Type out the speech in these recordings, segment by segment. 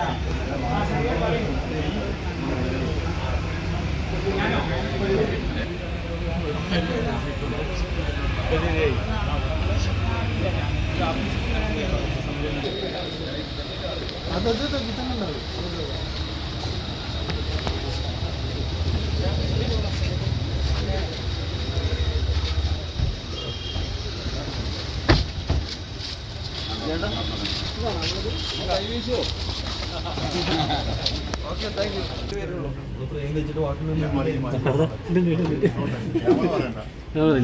आता जो तो कितना लगे Thank you.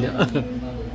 സ്ഥാനാർത്ഥിയാണ്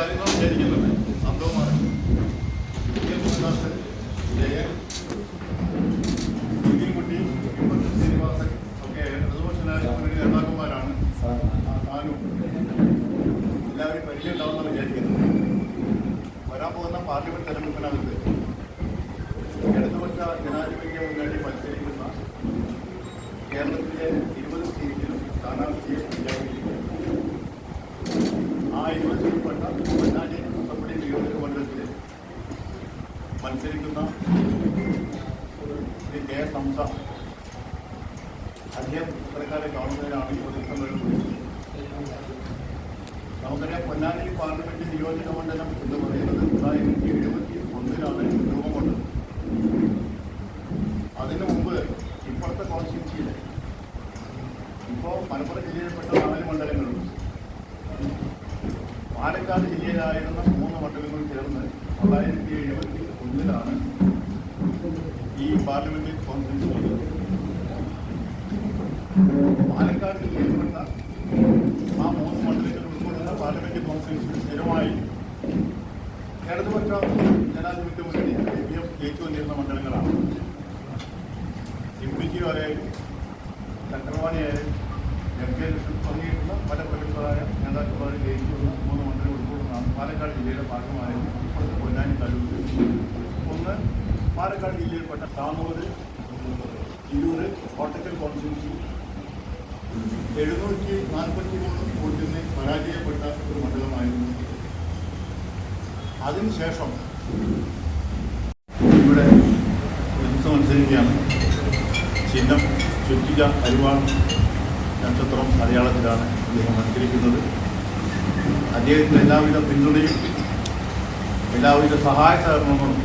എന്നെ വിചാരിക്കുന്നത്. അന്തോമാർ ജയൻ കുട്ടി ഇപ്പത്തെ ശ്രീനിവാസൻ ഒക്കെ ഇടതുപക്ഷനായ മുന്നണി നേതാക്കന്മാരാണ്. താനും എല്ലാവരും പരിചയം ഉണ്ടാവുമെന്ന് വിചാരിക്കുന്നത്. വരാൻ പോകുന്ന പാർലമെന്റ് തെരഞ്ഞെടുപ്പിനകത്ത് ഇടതുപക്ഷ ജനാധിപത്യ മുന്നണി മത്സരിക്കുന്ന കേരളത്തിലെ ഇരുപത് സീറ്റിലും സ്ഥാനാർത്ഥിയെ പ്രഖ്യാപിച്ചിരിക്കുന്നു ആ ഇരുപത് സീറ്റിൽപ്പെട്ട പൊന്നാനി അസംബ്ലി നിയോജക മണ്ഡലത്തിൽ മത്സരിക്കുന്ന ശ്രീ കെ സംസ അദ്ദേഹം ഇത്രക്കാലം ഗവൺമെന്റിനാണ് ഈ പൊതുസമ്മേളനം നമുക്കറിയാം പൊന്നാനി പാർലമെന്റ് നിയോജക മണ്ഡലം എന്ന് പറയുന്നത് തൊള്ളായിരത്തി എഴുപത്തി ഒന്നിലാണ് രൂപം കൊണ്ടത്. അതിനു മുമ്പ് ഇപ്പോഴത്തെ കോൺസ്റ്റിറ്റ്യൂൻസിയിൽ ഇപ്പോൾ മലപ്പുറം ജില്ലയിൽപ്പെട്ട നാല് മണ്ഡലങ്ങളുണ്ട് പാലക്കാട് ജില്ലയിലായിരുന്ന മൂന്ന് മണ്ഡലങ്ങൾ ചേർന്ന് തൊള്ളായിരത്തി എഴുപത്തി ഒന്നിലാണ് ഈ പാർലമെന്റിൽ കോൺഫറൻസ് വന്നത് പാലക്കാട് ജില്ലയിൽപ്പെട്ട ആ മൂന്ന് മണ്ഡലങ്ങൾ ഉൾക്കൊള്ളുന്ന പാർലമെന്റ് കോൺഫറൻസിൽ സ്ഥിരമായി ഇടതുപക്ഷ ജനാധിപത്യ മുന്നണി സി പി എം ജയിച്ചു വന്നിരുന്ന മണ്ഡലങ്ങളാണ്. ജി ആയാലും ചക്രവാണി ആയാലും എം കെ ലക്ഷ്മി തുടങ്ങിയിട്ടുള്ള പല ജില്ലയുടെ ഭാഗമായത് ഇപ്പോഴത്തെ പൊന്നാനി താലൂക്ക് ഒന്ന് പാലക്കാട് ജില്ലയിൽപ്പെട്ട താമൂര് ഇരൂര് കോട്ടക്കൽ കോൺസ്റ്റിറ്റ്യൂൻസി എഴുന്നൂറ്റി നാൽപ്പത്തി മൂന്ന് വോട്ടിന് പരാജയപ്പെട്ട ഒരു മണ്ഡലമായിരുന്നു. അതിനുശേഷം ഇവിടെ മത്സരിക്കുകയാണ്. ചിഹ്നം ചുറ്റിക അരുവാണ് നക്ഷത്രം മലയാളത്തിലാണ് അദ്ദേഹം മത്സരിക്കുന്നത്. അദ്ദേഹത്തിന് എല്ലാവിധ പിന്തുണയും എല്ലാവിധ സഹായ സഹകരണങ്ങളും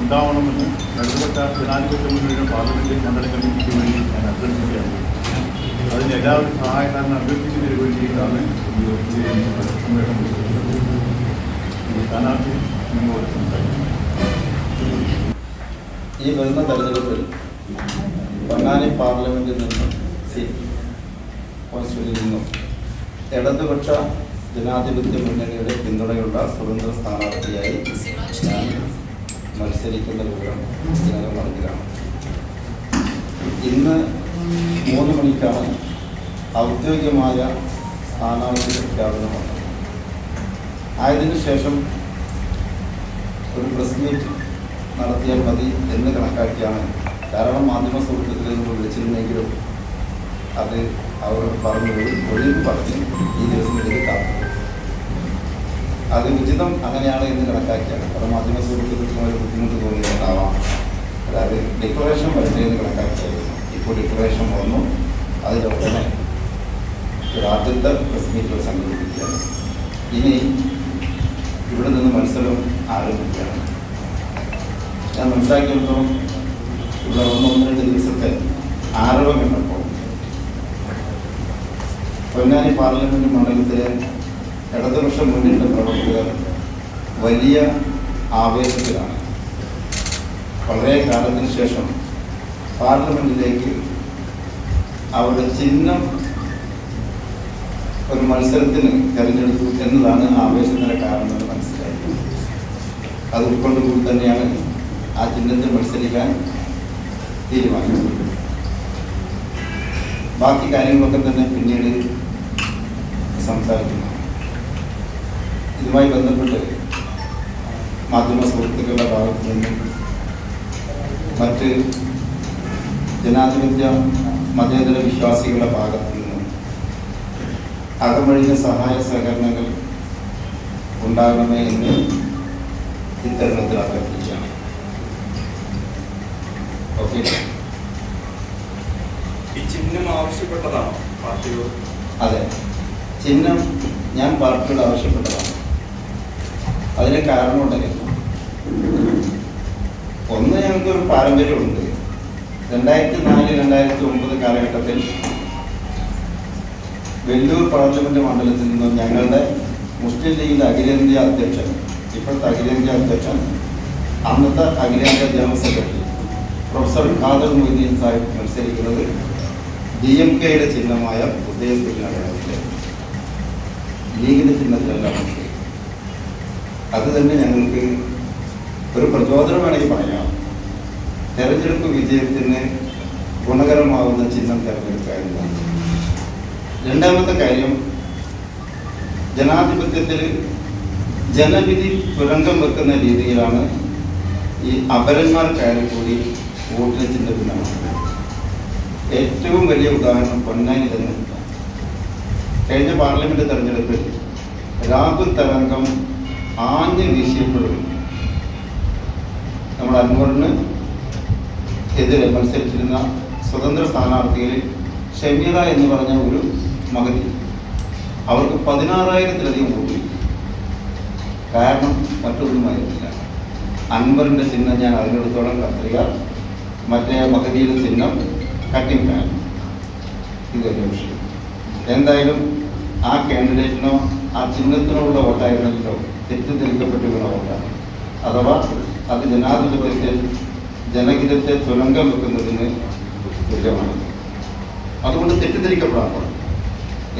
ഉണ്ടാവണമെന്ന് ഇടതുപക്ഷ ജനാധിപത്യ മുന്നണിയുടെ പാർലമെന്റ് ഞങ്ങളെ കമ്മിറ്റിക്ക് വേണ്ടി ഞാൻ അഭ്യർത്ഥിക്കുകയാണ്. അതിന് എല്ലാവരും സഹായ സഹകരണം അഭ്യർത്ഥിക്കുന്നതിന് വേണ്ടിയിട്ടാണ് സ്ഥാനാർത്ഥി ഈ വരുന്ന തെരഞ്ഞെടുപ്പിൽ പൊന്നാനി പാർലമെന്റിൽ നിന്നും സി കോൺസ്റ്റിറ്റ്യൂട്ടിൽ നിന്നും ഇടതുപക്ഷ ജനാധിപത്യ മുന്നണിയുടെ പിന്തുണയുള്ള സ്വതന്ത്ര സ്ഥാനാർത്ഥിയായി ഞാൻ മത്സരിക്കുന്ന വിവരം പറഞ്ഞതാണ്. ഇന്ന് മൂന്ന് മണിക്കാണ് ഔദ്യോഗികമായ സ്ഥാനാർത്ഥി പ്രഖ്യാപനം വന്നത് ആയതിനു ശേഷം ഒരു പ്രസ് മീറ്റ് നടത്തിയാൽ മതി എന്ന് കണക്കാക്കിയാണ്. കാരണം മാധ്യമ സുഹൃത്തുക്കളിൽ നിന്ന് വിളിച്ചിരുന്നെങ്കിലും അത് അവർ പറഞ്ഞു ഒഴിവ് പറഞ്ഞ് ഈ ദിവസം ഇതിൽ കാത്തു അത് ഉചിതം അങ്ങനെയാണ് എന്ന് കണക്കാക്കിയാണ്. അത് മാധ്യമ സുഹൃത്തുക്കൾക്കും ഒരു ബുദ്ധിമുട്ട് തോന്നിയിട്ടുണ്ടാവാം. അതായത് ഡിക്ലറേഷൻ വരട്ടെ എന്ന് കണക്കാക്കിയായിരുന്നു. ഇപ്പോൾ ഡിക്ലറേഷൻ വന്നു. അതിലൊക്കെ ആദ്യത്തെ പ്രസ് മീറ്റുകൾ സംഘടിപ്പിക്കുകയാണ്. ഇനി ഇവിടെ നിന്ന് മത്സരം ആരംഭിക്കുകയാണ്. ഞാൻ മനസ്സിലാക്കിയിടത്തോളം ഇവിടെ ഒന്ന് ഒന്ന് രണ്ട് ദിവസത്തെ ആരവം കണ്ടപ്പോൾ പൊന്നാനി പാർലമെന്റ് മണ്ഡലത്തിലെ ഇടതുപക്ഷ മുന്നണിയുടെ പ്രവർത്തകർ വലിയ ആവേശത്തിലാണ്. വളരെ കാലത്തിന് ശേഷം പാർലമെന്റിലേക്ക് അവരുടെ ചിഹ്നം ഒരു മത്സരത്തിന് തെരഞ്ഞെടുത്തു എന്നതാണ് ആവേശത്തിന്റെ കാരണം എന്ന് മനസ്സിലായി. അത് ഉൾക്കൊണ്ടുകൂടി തന്നെയാണ് ആ ചിഹ്നത്തിൽ മത്സരിക്കാൻ തീരുമാനിച്ചത്. ബാക്കി കാര്യങ്ങളൊക്കെ തന്നെ പിന്നീട് സംസാരിക്കുന്നു. ഇതുമായി ബന്ധപ്പെട്ട് മാധ്യമ സുഹൃത്തുക്കളുടെ ഭാഗത്തു നിന്നും മറ്റ് ജനാധിപത്യ മതേതര വിശ്വാസികളുടെ ഭാഗത്തു നിന്നും അകമഴിഞ്ഞ സഹായ സഹകരണങ്ങൾ ഉണ്ടാകണമേ എന്ന് ഇത്തരണത്തിൽ അഭ്യർത്ഥിക്കുകയാണ്. ഓക്കെ. ഈ ചിഹ്നം ആവശ്യപ്പെട്ടതാണോ പാർട്ടിയോട്? അതെ. ചിഹ്നം ഞാൻ പാർട്ടിയോട് ആവശ്യപ്പെട്ടതാണ്. അതിന് കാരണമുണ്ടെങ്കിൽ ഒന്ന് ഞങ്ങൾക്കൊരു പാരമ്പര്യമുണ്ട്. രണ്ടായിരത്തി നാല് രണ്ടായിരത്തി ഒമ്പത് കാലഘട്ടത്തിൽ വെല്ലൂർ പാർലമെന്റ് മണ്ഡലത്തിൽ നിന്നും ഞങ്ങളുടെ മുസ്ലിം ലീഗിന്റെ അഖിലേന്ത്യാ അധ്യക്ഷൻ ഇപ്പോഴത്തെ അഖിലേന്ത്യാ അധ്യക്ഷൻ അന്നത്തെ അഖിലേന്ത്യാ general secretary professor Khader Moideen Sahib മത്സരിക്കുന്നത് ഡി എം കെയുടെ ചിഹ്നമായ ഉദയത്തിനടയാളത്തിലെ ലീഗിന്റെ ചിഹ്നത്തിലല്ല അത് തന്നെ ഞങ്ങൾക്ക് ഒരു പ്രചോദനം വേണമെങ്കിൽ പറയാം. തെരഞ്ഞെടുപ്പ് വിജയത്തിന് ഗുണകരമാവുന്ന ചിഹ്നം തെരഞ്ഞെടുക്കുക എന്നതാണ്. രണ്ടാമത്തെ കാര്യം ജനാധിപത്യത്തിൽ ജനവിധി തുരങ്കം വെക്കുന്ന രീതിയിലാണ് ഈ അപരന്മാർക്കായാലും കൂടി വോട്ടിന് ചിഹ്നത്തിനാണ് ഏറ്റവും വലിയ ഉദാഹരണം പൊന്നാനി തന്നെ. കഴിഞ്ഞ പാർലമെന്റ് തെരഞ്ഞെടുപ്പിൽ രാഹുൽ തരംഗം ആഞ്ഞു വീശിയപ്പോഴും നമ്മുടെ അൻവറിന് എതിരെ മത്സരിച്ചിരുന്ന സ്വതന്ത്ര സ്ഥാനാർത്ഥികൾ ഷമീറ എന്ന് പറഞ്ഞ ഒരു മകതി അവർക്ക് പതിനാറായിരത്തിലധികം കിട്ടി. കാരണം മറ്റൊന്നുമായിരുന്നില്ല. അൻവറിന്റെ ചിഹ്നം ഞാൻ അതിനടുത്തോളം കത്രിക മറ്റേ മഹതിയുടെ ചിഹ്നം കട്ടിംഗ് ഫാൻ ഇതൊരു വിഷയം. എന്തായാലും ആ കാൻഡിഡേറ്റിനോ ആ ചിഹ്നത്തിനോ ഉള്ള വോട്ടായിരുന്നല്ലോ തെറ്റിദ്ധരിക്കപ്പെട്ടു വീണ വോട്ടാണ് അഥവാ അത് ജനാധിപത്യത്തിൽ ജനഹിതത്തെ തുരങ്കം വെക്കുന്നതിന് തുല്യമാണ്. അതുകൊണ്ട് തെറ്റിദ്ധരിക്കപ്പെടാത്ത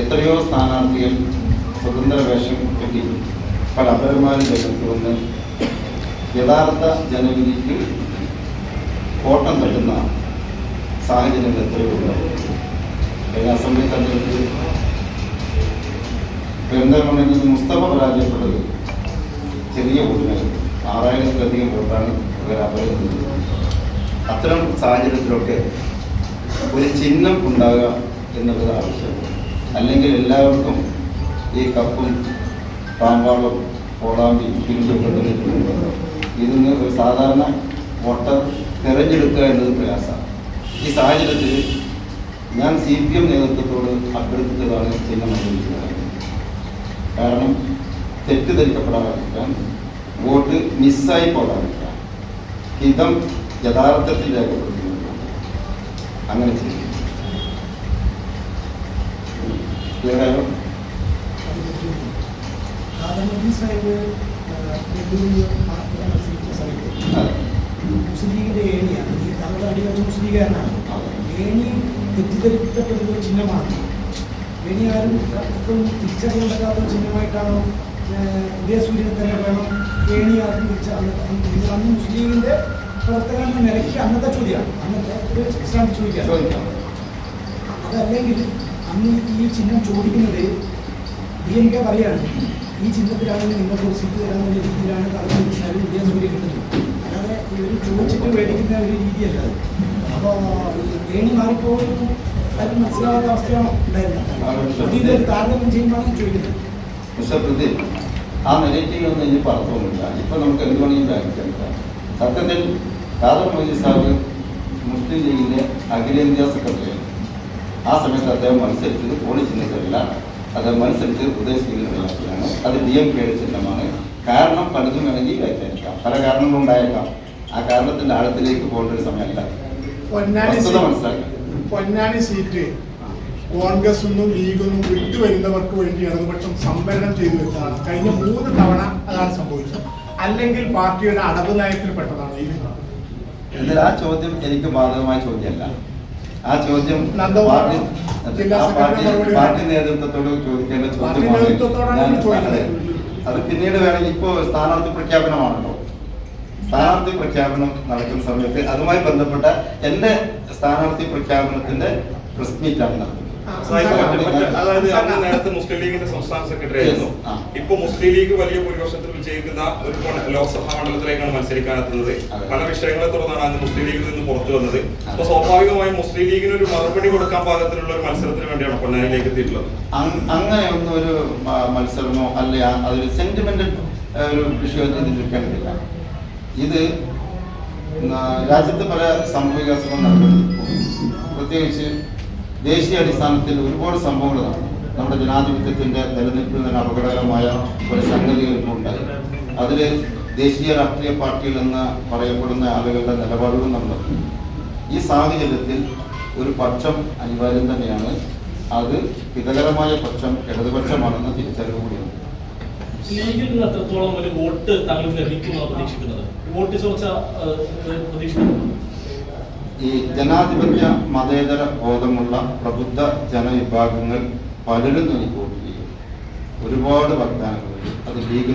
എത്രയോ സ്ഥാനാർത്ഥികൾ സ്വതന്ത്ര വേഷം കെട്ടി പല അപരന്മാരും രംഗത്ത് വന്ന് യഥാർത്ഥ ജനവിധിക്ക് കോട്ടം തട്ടുന്ന സാഹചര്യങ്ങൾ എത്രയോ ഉണ്ടാവും അസംബ്ലി തെരഞ്ഞെടുപ്പിൽ പെരിന്തൽമണ്ണയിൽ നിന്ന് മുസ്തഫ പരാജയപ്പെട്ടത് ചെറിയ വോട്ടിനാണ്. ആറായിരത്തിലധികം വോട്ടാണ് ഇവർ അപകടത്തിൽ അത്തരം സാഹചര്യത്തിലൊക്കെ ഒരു ചിഹ്നം ഉണ്ടാകുക എന്നുള്ളത് ആവശ്യമാണ്. അല്ലെങ്കിൽ എല്ലാവർക്കും ഈ കപ്പും പാമ്പാളും കോളാമ്പി പിരിഞ്ഞൊക്കെ ഇതിന്ന് ഒരു സാധാരണ വോട്ടർ തിരഞ്ഞെടുക്കുക എന്നത് പ്രയാസമാണ്. ഈ സാഹചര്യത്തിൽ ഞാൻ സി പി എം നേതൃത്വത്തോട് അഭ്യർത്ഥിച്ചതാണ് ചിഹ്നം അനുവദിക്കുന്നത് കാരണം തെറ്റിദ്ധരിക്കപ്പെടാതിരിക്കാൻ വോട്ട് മിസ്സായി പോകാതിരിക്കാൻ ഹിതം യഥാർത്ഥത്തിൽ രേഖപ്പെടുത്തുന്നു അങ്ങനെ ചെയ്യും. മുസ്ലിം ലീഗിന്റെ ഏണിയാണ്. തങ്ങളുടെ അടിവച്ച മുസ്ലിം ലീഗുകാരനാണ്. ഏണി തെറ്റിദ്ധരിക്കപ്പെടുന്ന ഒരു ചിഹ്നമാണ്. ഇനി ആരും ഇപ്പം തിരിച്ചറിയപ്പെടാത്ത ചിഹ്നമായിട്ടാണോ ഉദയസൂര്യനെ തന്നെ വേണം ഏണി ആരും തിരിച്ച അന്ന് മുസ്ലിമിന്റെ പ്രവർത്തനങ്ങൾ നിലയ്ക്ക് അന്നത്തെ ചോദ്യമാണ്. അന്നത്തെ ഒരു ഇസ്ലാമിക് ചോദിക്കാം. അതല്ലെങ്കിൽ അന്ന് ഈ ചിഹ്നം ചോദിക്കുന്നത് ഡി എം കെ പറയാണ്. ഈ ചിഹ്നത്തിലാണെങ്കിൽ നിങ്ങൾക്ക് ഒരു സീറ്റ് തരാമെന്ന രീതിയിലാണ് കളഞ്ഞു വെച്ചാലും ഇന്ത്യ സൂര്യ കിട്ടുന്നത്. അല്ലാതെ ഇവർ ചോദിച്ചിട്ട് മേടിക്കുന്ന ഒരു രീതിയല്ല അപ്പോൾ ഏണി മാറിപ്പോയി അത് മനസ്സിലാവാത്ത അവസ്ഥയാണോ ഉണ്ടായിരുന്നത്. ഇതൊരു ഇത് താരതമ്യം ചെയ്യുമ്പോഴാണ് ചോദിക്കുന്നത്. മിസ്റ്റർ പ്രദീപ് ആ നെഗറ്റീവ് ഒന്നും ഇനി പറഞ്ഞൊന്നുമില്ല ഇപ്പൊ നമുക്ക് എന്ത് വേണമെങ്കിലും വ്യാഖ്യാനിക്കാം സത്യത്തിൽ കാദർ മൊയ്തി സാഹിബ് മുസ്ലിം ലീഗിന്റെ അഖിലേന്ത്യാ സെക്രട്ടറിയാണ് ആ സമയത്ത് അദ്ദേഹം മത്സരിച്ചത് പോളിസി ചിഹ്നത്തിലല്ല അദ്ദേഹം മത്സരിച്ചത് ഉദയശ്രീലാണ് അത് ഡി എം കെയുടെ ചിഹ്നമാണ്. കാരണം പലതും വേണമെങ്കിൽ വ്യാഖ്യാനിക്കാം പല കാരണങ്ങളുണ്ടായേക്കാം. ആ കാരണത്തിന്റെ ആഴത്തിലേക്ക് പോകേണ്ട ഒരു സമയമല്ല. പൊന്നാനി പൊന്നാനി സീറ്റ്. കോൺഗ്രസ് ഒന്നും ലീഗൊന്നും വിട്ടുവരുന്നവർക്ക് വേണ്ടി ഇടതുപക്ഷം സംവരണം ചെയ്തു വെച്ചതാണ്. കഴിഞ്ഞ മൂന്ന് തവണ അതാണ് സംഭവിച്ചത്. അല്ലെങ്കിൽ പാർട്ടിയുടെ അടവ് നയത്തിൽപ്പെട്ടതാണ് പെട്ടതാണ് എന്നാൽ ആ ചോദ്യം എനിക്ക് ബാധകമായ ചോദ്യമല്ല. ആ ചോദ്യം പാർട്ടി നേതൃത്വത്തോട് ചോദിക്കേണ്ട ചോദ്യം ചോദ്യമാണ് അത് പിന്നീട് വേണമെങ്കിൽ ഇപ്പോൾ സ്ഥാനാർത്ഥി പ്രഖ്യാപനമാണല്ലോ. സ്ഥാനാർത്ഥി പ്രഖ്യാപനം നടക്കുന്ന സമയത്ത് അതുമായി ബന്ധപ്പെട്ട എന്റെ സ്ഥാനാർത്ഥി പ്രഖ്യാപനത്തിന്റെ പ്രസ് മീറ്റാണ് നടത്തുന്നത് അതായത് അന്ന് നേരത്തെ മുസ്ലിം ലീഗിന്റെ സംസ്ഥാന സെക്രട്ടറി ആയിരുന്നു. ഇപ്പൊ മുസ്ലിം ലീഗ് വലിയ ഭൂരിപക്ഷത്തിൽ വിജയിക്കുന്ന ഒരു ലോക്സഭാ മണ്ഡലത്തിലേക്കാണ് മത്സരിക്കാനെത്തുന്നത്. പല വിഷയങ്ങളെ തുടർന്നാണ് അന്ന് മുസ്ലിം ലീഗിൽ നിന്ന് പുറത്തു വന്നത്. അപ്പൊ സ്വാഭാവികമായും മുസ്ലിം ലീഗിന് ഒരു മറുപടി കൊടുക്കാൻ പാകത്തിലുള്ള ഒരു മത്സരത്തിന് വേണ്ടിയാണ് പൊന്നാനിയിലേക്ക് എത്തിയിട്ടുള്ളത്. അങ്- അങ്ങനെ ഒന്നും ഒരു മത്സരമോ അല്ല അതൊരു സെന്റിമെന്റൽ ഒരു വിഷയം ഇതിലിരിക്കേണ്ടതില്ല ഇത് രാജ്യത്ത് പല സംഭവ വികാസങ്ങളും നടക്കുന്നുണ്ട് പ്രത്യേകിച്ച് ദേശീയ അടിസ്ഥാനത്തിൽ ഒരുപാട് സംഭവങ്ങൾ നമ്മുടെ ജനാധിപത്യത്തിന്റെ നിലനിൽപ്പിൽ തന്നെ അപകടകരമായ ഒരു സംഗതികൾ ഇപ്പോൾ ഉണ്ടായി. അതിൽ ദേശീയ രാഷ്ട്രീയ പാർട്ടികൾ എന്ന് പറയപ്പെടുന്ന ആളുകളുടെ നിലപാടുകൾ നമ്മൾ ഈ സാഹചര്യത്തിൽ ഒരു പക്ഷം അനിവാര്യം തന്നെയാണ്. അത് ഹിതകരമായ പക്ഷം ഇടതുപക്ഷമാണെന്ന് തിരിച്ചറിവ് കൂടിയാണ്. എത്രത്തോളം ഒരു വോട്ട് താങ്കൾ ലഭിക്കുമെന്നാണ് പ്രതീക്ഷിക്കുന്നത്? ഈ ജനാധിപത്യ മതേതര ബോധമുള്ള പ്രബുദ്ധ ജനവിഭാഗങ്ങൾ പലരും ചെയ്യും. ഒരുപാട് വാഗ്ദാനങ്ങൾ അത് ലീഗ്